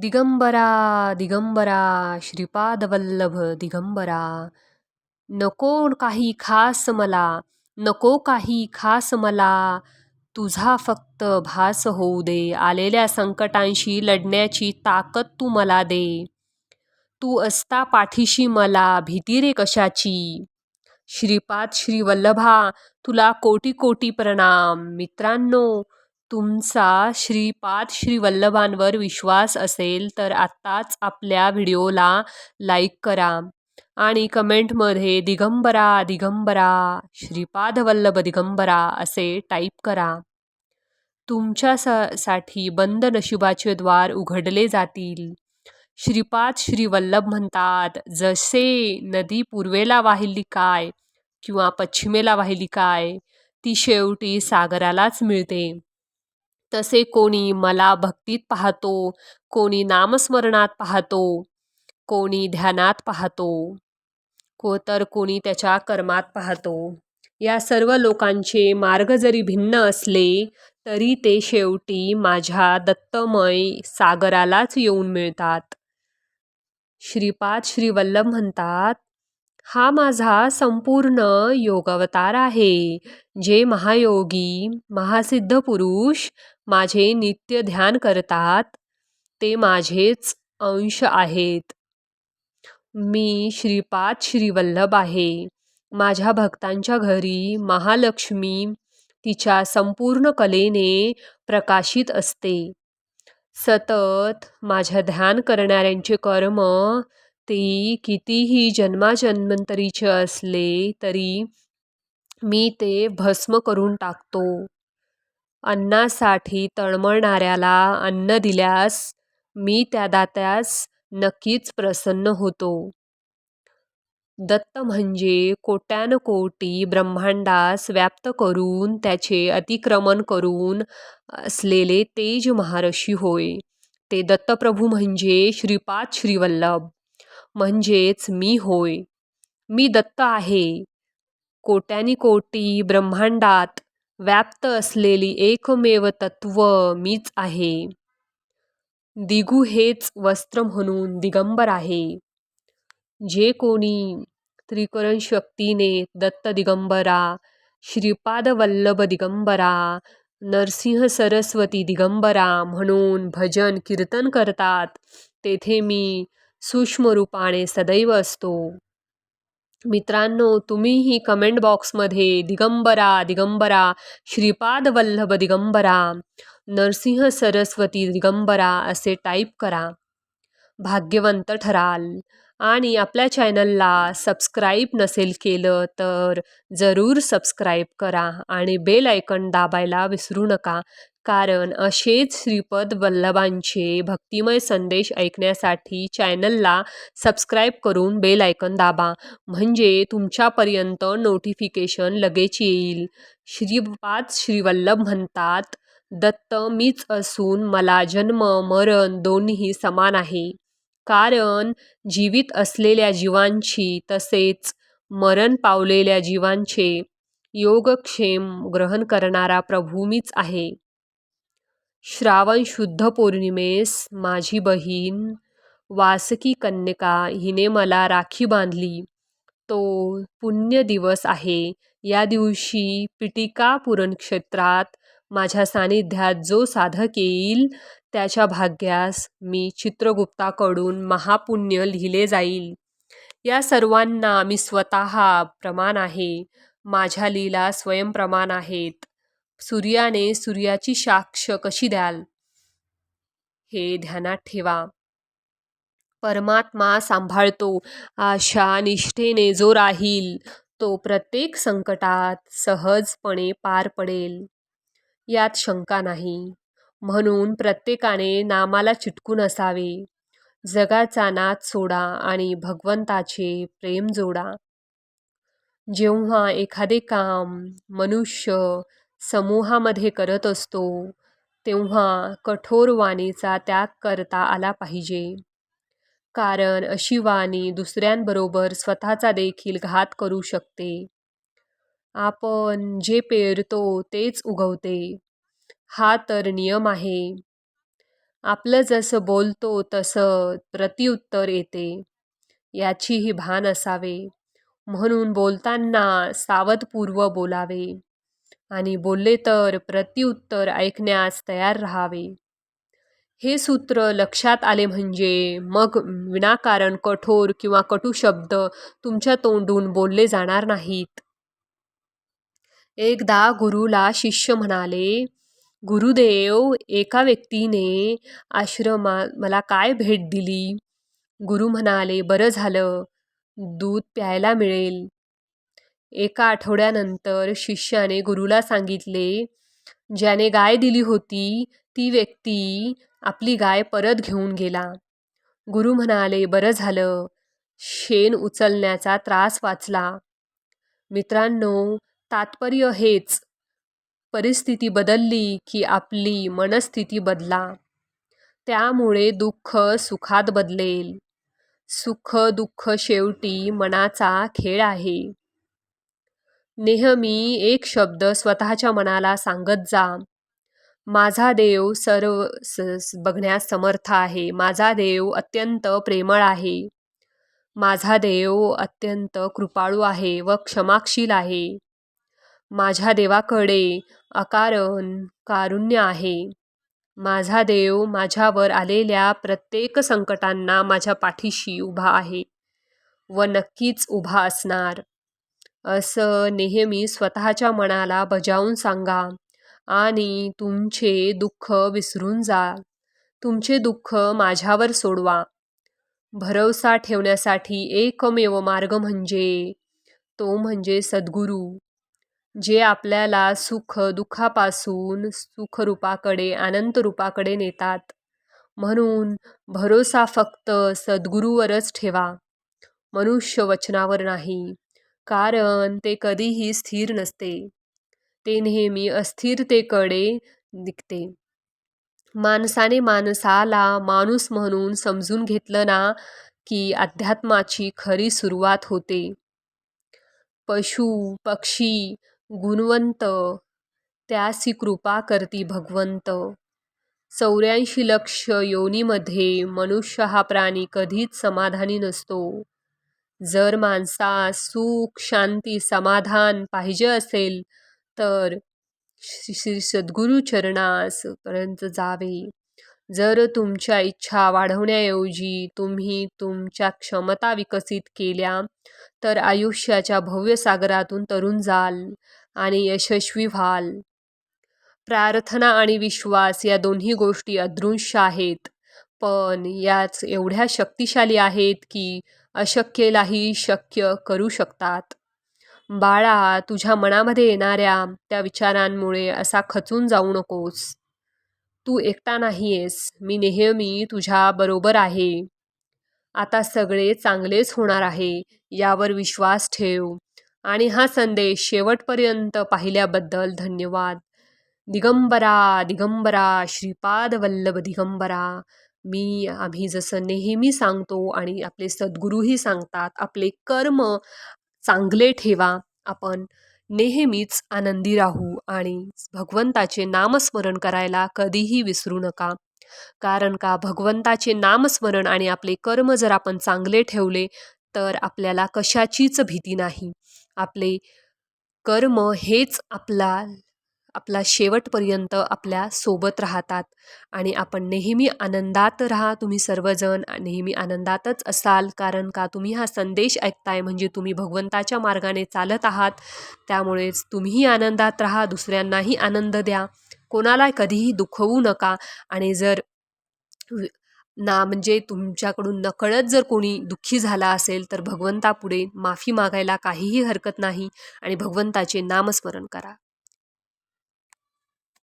दिगंबरा दिगंबरा श्रीपादवल्लभ दिगंबरा. नको काही खास मला नको काही खास मला. तुझा फक्त भास होऊ दे आलेल्या संकटांशी लढण्याची ताकद तू मला दे. तू असता पाठीशी मला भीती रे कशाची? श्रीपाद श्रीवल्लभा तुला कोटी कोटी प्रणाम. मित्रांनो तुमचा श्रीपाद श्रीवल्लभांवर विश्वास असेल तर आत्ताच आपल्या व्हिडिओला लाईक करा आणि कमेंटमध्ये दिगंबरा दिगंबरा श्रीपाद वल्लभ दिगंबरा असे टाईप करा. तुमच्या साठी बंद नशिबाचे द्वार उघडले जातील. श्रीपाद श्रीवल्लभ म्हणतात जसे नदी पूर्वेला वाहिली काय किंवा पश्चिमेला वाहिली काय ती शेवटी सागरालाच मिळते. तसे कोणी मला भक्तीत पाहतो कोणी नामस्मरणात पाहतो कोणी ध्यानात पाहतो को तर कोणी त्याच्या कर्मात पाहतो. या सर्व लोकांचे मार्ग जरी भिन्न असले तरी ते शेवटी माझ्या दत्तमय सागरालाच येऊन मिळतात. श्रीपाद श्रीवल्लभ म्हणतात हा माझा संपूर्ण योगावतार आहे जे महायोगी महासिद्ध पुरुष माझे नित्य ध्यान करतात ते माझेच अंश आहेत. मी श्रीपाद श्रीवल्लभ आहे. माझ्या भक्तांच्या घरी महालक्ष्मी तिच्या संपूर्ण कलेने प्रकाशित असते. सतत माझ्या ध्यान करणाऱ्यांचे कर्म ती कितीही जन्माजन्मंतरीचे असले तरी मी ते भस्म करून टाकतो. अन्नासाठी तळमळणाऱ्याला अन्न दिल्यास मी त्या दात्यास नक्कीच प्रसन्न होतो. दत्त म्हणजे कोट्यानकोटी ब्रह्मांडास व्याप्त करून त्याचे अतिक्रमण करून असलेले तेज महारशी होय. ते दत्तप्रभू म्हणजे श्रीपाद श्रीवल्लभ. म्हणजेच मी होय. मी दत्त आहे. कोट्यानी कोटी ब्रह्मांडात व्याप्त असलेली एकमेव तत्व मीच आहे. दिगू हेच वस्त्र म्हणून दिगंबर आहे. जे कोणी त्रिकरण शक्तीने दत्त दिगंबरा श्रीपाद वल्लभ दिगंबरा नरसिंह सरस्वती दिगंबरा म्हणून भजन कीर्तन करतात तेथे मी सूक्ष्म रूपाने सदैव असतो. मित्रांनो तुम्हीही कमेंट बॉक्समध्ये दिगंबरा दिगंबरा श्रीपाद वल्लभ दिगंबरा नरसिंह सरस्वती दिगंबरा असे टाईप करा. भाग्यवंत ठराल. आणि आपल्या चॅनलला सबस्क्राईब नसेल केलं तर जरूर सबस्क्राईब करा आणि बेल आयकन दाबायला विसरू नका. कारण असेच श्रीपद वल्लभांचे भक्तिमय संदेश ऐकण्यासाठी चॅनलला सबस्क्राईब करून बेल आयकन दाबा म्हणजे तुमच्यापर्यंत नोटिफिकेशन लगेच येईल. श्रीपाद श्रीवल्लभ म्हणतात दत्त मीच असून मला जन्म मरण दोन्ही समान आहे. कारण जीवित असलेल्या जीवांची तसेच मरण पावलेल्या जीवांचे योगक्षेम ग्रहण करणारा प्रभू मीच आहे. श्रावण शुद्ध पौर्णिमेस माझी बहीण वासकी कन्यका हिने मला राखी बांधली. तो पुण्य दिवस आहे. या दिवशी पिटिका पुरणक्षेत्रात माझ्या सानिध्यात जो साधक येईल त्याच्या भाग्यास मी चित्रगुप्ताकडून महापुण्य लिहिले जाईल. या सर्वांना मी स्वतः प्रमाण आहे. माझ्या लीला स्वयंप्रमाण आहेत. सूर्याने सूर्याची साक्ष कशी द्याल? हे ध्यानात ठेवा. परमात्मा सांभाळतो आशा निष्ठेने जो राहील तो प्रत्येक संकटात सहजपणे पार पडेल. यात शंका नाही. म्हणून प्रत्येकाने नामाला चिटकून असावे. जगाचा नाद सोडा आणि भगवंताचे प्रेम जोडा. जेव्हा एखादे काम मनुष्य समूहामध्ये करत असतो तेव्हा कठोर वाणीचा त्याग करता आला पाहिजे. कारण अशी वाणी दुसऱ्यांबरोबर स्वतःचा देखील घात करू शकते. आपण जे पेरतो तेच उगवते. हा तर नियम आहे. आपलं जसं बोलतो तसं प्रत्युत्तर येते. याचीही भान असावे. म्हणून बोलताना सावधपूर्व बोलावे. आणि बोलले तर प्रत्युत्तर ऐकण्यास तयार राहावे. हे सूत्र लक्षात आले म्हणजे मग विनाकारण कठोर किंवा कटू शब्द तुमच्या तोंडून बोलले जाणार नाहीत. एकदा गुरुला शिष्य म्हणाले गुरुदेव एका व्यक्तीने आश्रमा मला काय भेट दिली? गुरु म्हणाले बरं झालं. दूध प्यायला मिळेल. एका आठवड्यानंतर शिष्याने गुरुला सांगितले ज्याने गाय दिली होती ती व्यक्ती आपली गाय परत घेऊन गेला. गुरु म्हणाले बरं झालं. शेण उचलण्याचा त्रास वाचला. मित्रांनो तात्पर्य हेच. परिस्थिती बदलली की आपली मनस्थिती बदला. त्यामुळे दुःख सुखात बदलेल. सुख दुःख शेवटी मनाचा खेळ आहे. नेहमी एक शब्द स्वतःच्या मनाला सांगत जा. माझा देव सर्व स बघण्यास समर्थ आहे. माझा देव अत्यंत प्रेमळ आहे. माझा देव अत्यंत कृपाळू आहे व क्षमाशील आहे. माझ्या देवाकडे अकारण कारुण्य आहे. माझा देव माझ्यावर आलेल्या प्रत्येक संकटांना माझ्या पाठीशी उभा आहे व नक्कीच उभा असणार. असं नेहमी स्वतःच्या मनाला बजावून सांगा आणि तुमचे दुःख विसरून जा. तुमचे दुःख माझ्यावर सोडवा. भरवसा ठेवण्यासाठी एकमेव मार्ग म्हणजे तो म्हणजे सद्गुरू जे आपल्याला सुख दुःखापासून सुखरूपाकडे आनंदरूपाकडे नेतात. म्हणून भरोसा फक्त सद्गुरूवरच ठेवा. मनुष्य वचनावर नाही. कारण ते कधीही स्थिर नसते. ते नेहमी अस्थिरतेकडे निघते. माणसाने माणसाला माणूस म्हणून समजून घेतलं ना की अध्यात्माची खरी सुरुवात होते. पशु पक्षी गुणवंत त्यासी कृपा करती भगवंत. चौऱ्याऐंशी लक्ष योनीमध्ये मनुष्य हा प्राणी कधीच समाधानी नसतो. जर माणसास सुख शांती समाधान पाहिजे असेल तर श्री सद्गुरू चरणासपर्यंत जावे. जर तुमच्या इच्छा वाढवण्याऐवजी तुम्ही तुमच्या क्षमता विकसित केल्या तर आयुष्याच्या भव्य सागरातून तरुण जाल आणि यशस्वी व्हाल. प्रार्थना आणि विश्वास या दोन्ही गोष्टी अदृश्य आहेत पण याच एवढ्या शक्तिशाली आहेत की अशक्यलाही शक्य करू शकतात. बाळा तुझ्या मनामध्ये येणाऱ्या त्या विचारांमुळे असा खचून जाऊ नकोस. तू एकटा नाही आहेस मी नेहमी तुझ्या बरोबर आहे. आता सगळे चांगलेच होणार आहे यावर विश्वास ठेव. आणि हा संदेश शेवटपर्यंत पाहिल्याबद्दल धन्यवाद. दिगंबरा दिगंबरा श्रीपाद वल्लभ दिगंबरा. मी आम्ही जसं नेहमी सांगतो आणि आपले सद्गुरूही सांगतात आपले कर्म चांगले ठेवा आपण नेहमीच आनंदी राहू आणि भगवंताचे नामस्मरण करायला कधीही विसरू नका. कारण का भगवंताचे नामस्मरण आणि आपले कर्म जर आपण चांगले ठेवले तर आपल्याला कशाचीच भीती नाही. आपले कर्म हेच आपला आपला शेवटपर्यंत आपल्यासोबत राहतात. आणि आपण नेहमी आनंदात राहा तुम्ही सर्वजण. नेहमी आनंदातच असाल कारण का तुम्ही हा संदेश ऐकताय म्हणजे तुम्ही भगवंताच्या मार्गाने चालत आहात. त्यामुळेच तुम्हीही आनंदात राहा दुसऱ्यांनाही आनंद द्या. कोणाला कधीही दुखवू नका. आणि जर ना म्हणजे तुमच्याकडून नकळत जर कोणी दुःखी झाला असेल तर भगवंतापुढे माफी मागायला काहीही हरकत नाही. आणि भगवंताचे नामस्मरण करा.